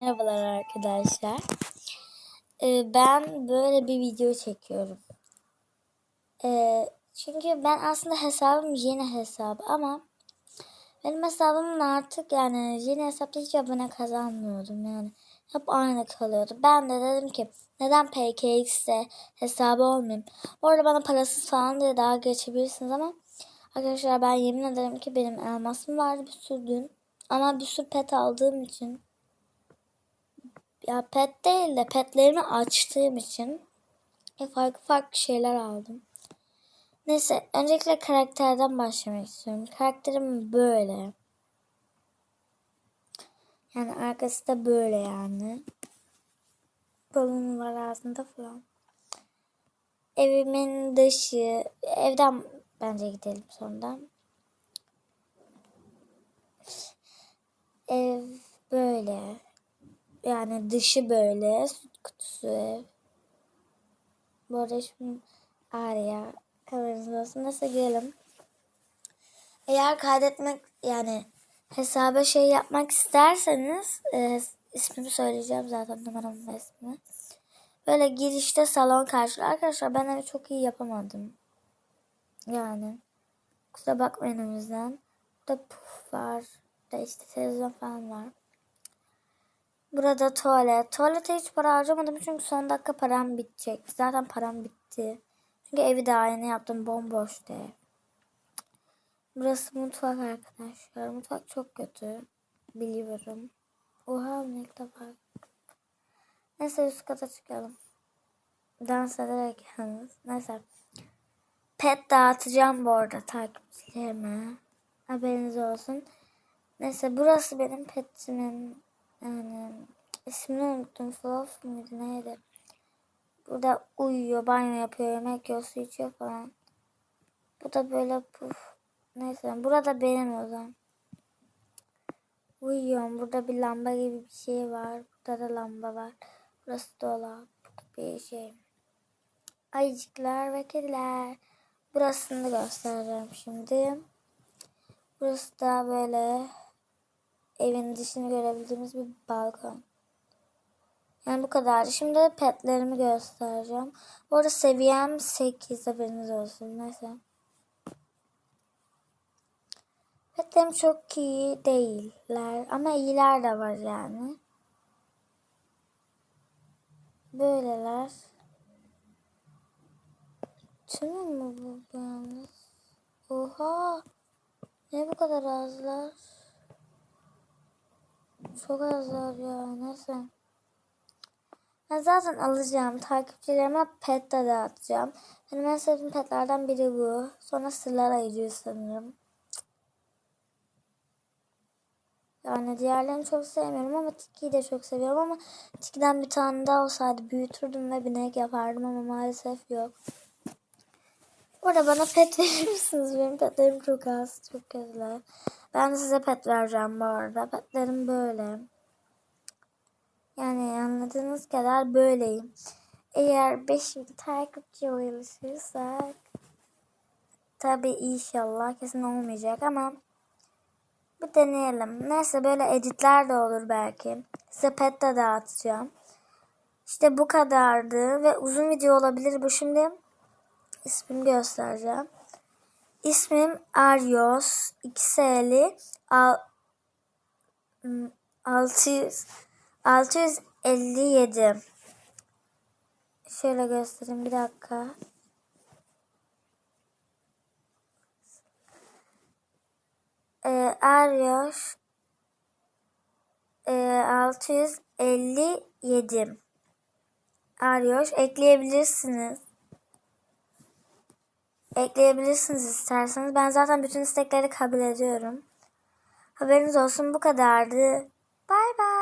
Merhabalar arkadaşlar. Ee, ben böyle bir video çekiyorum. Ee, çünkü ben aslında hesabım yeni hesap ama benim hesabımın artık yani yeni hesapta hiç abone kazanmıyordum yani. Hep aynı kalıyordu. Ben de dedim ki neden PKX'te hesabı olmayayım. Orada bana parasız falan diye daha geçebilirsiniz ama arkadaşlar ben yemin ederim ki benim elmasım vardı bir sürü dün. Ama bir sürü pet aldığım için ya pet değil de petlerimi açtığım için e, farklı farklı şeyler aldım. Neyse öncelikle karakterden başlamak istiyorum. Karakterim böyle. Yani arkası da böyle yani. Balonu var ağzında falan. Evimin dışı. Evden bence gidelim sonradan. Ev böyle. Yani dışı böyle. Süt kutusu ev. Bu arada şimdi Arya kameranız olsun. Nasıl girelim? Eğer kaydetmek yani hesaba şey yapmak isterseniz e, ismini söyleyeceğim zaten numaramın ve ismini. Böyle girişte salon karşılığı. Arkadaşlar ben evi çok iyi yapamadım. Yani kusura bakmayın o yüzden. Burada puf var. Burada işte televizyon falan var. Burada tuvalet. Tuvalete hiç para harcamadım çünkü son dakika param bitecek. Zaten param bitti. Çünkü evi daha yeni yaptım. Bomboştu ev. Burası mutfak arkadaşlar. Mutfak çok kötü. Biliyorum. Oha ne defa. Neyse üst kata çıkalım. Dans ederek yalnız. Neyse. Pet dağıtacağım bu arada takipçilerime. Haberiniz olsun. Neyse burası benim petimin yani ismini unuttum. Fluff muydu neydi? Burada uyuyor, banyo yapıyor, yemek yiyor, su içiyor falan. Bu da böyle puf. Neyse burada benim o zaman. Uyuyorum. Burada bir lamba gibi bir şey var. Burada da lamba var. Burası dolap. Bir şey. Ayıcıklar ve kediler. Burasını göstereceğim şimdi. Burası da böyle evin dışını görebildiğimiz bir balkon. Yani bu kadar. Şimdi de petlerimi göstereceğim. Bu arada seviyem 8 haberiniz olsun. Neyse. Petlerim çok iyi değiller. Ama iyiler de var yani. Böyleler. Tümü mü bu yalnız? Oha. Ne bu kadar azlar? Çok azlar ya. Neyse. Ben zaten alacağım. Takipçilerime pet de dağıtacağım. Benim en sevdiğim petlerden biri bu. Sonra sırlar ayırıyor sanırım. Yani diğerlerini çok sevmiyorum ama Tiki'yi de çok seviyorum ama Tiki'den bir tane daha olsaydı büyütürdüm ve binek yapardım ama maalesef yok. Burada bana pet verir misiniz? Benim petlerim çok az, çok kötüler. Ben de size pet vereceğim bu arada. Petlerim böyle. Yani anladığınız kadar böyleyim. Eğer 5000 takipçi ulaşırsak tabi inşallah kesin olmayacak ama bir deneyelim. Neyse böyle editler de olur belki. Size pet de dağıtacağım. İşte bu kadardı ve uzun video olabilir bu şimdi. İsmimi göstereceğim. İsmim Aryos. XL al, 600 657. Şöyle göstereyim bir dakika. Ee, Aryos e, 657. Aryos ekleyebilirsiniz. Ekleyebilirsiniz isterseniz. Ben zaten bütün istekleri kabul ediyorum. Haberiniz olsun bu kadardı. Bay bay.